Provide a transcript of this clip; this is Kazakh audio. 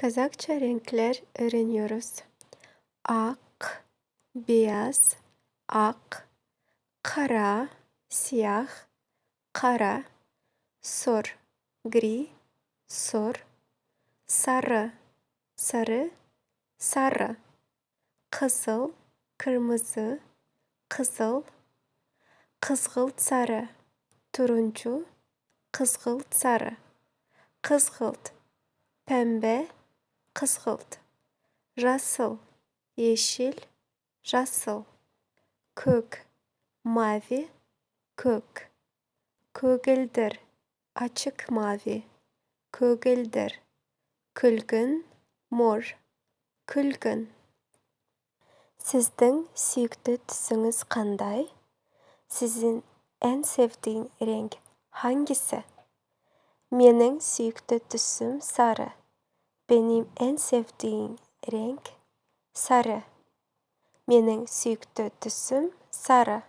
Казакча ренклер үйренеріз. Ақ, бияз, ақ, қара, сияқ, қара, сұр, гри, сұр, сары, сары, сары, қызыл, Кырмызы қызыл, қызғылт сары, турунчу, қызғылт сары, қызғылт, пәмбе, қызғылт жасыл ешіл, жасыл көк мави, көк көгілдір ачык мави. көгілдір күлгін мор күлгін сіздің сүйікті түсіңіз қандай Сіздің ән севдің renk hangisi менің сүйікті түсім сары benim en sevdiğim renk sarı. Менің сүйікті түсім сары.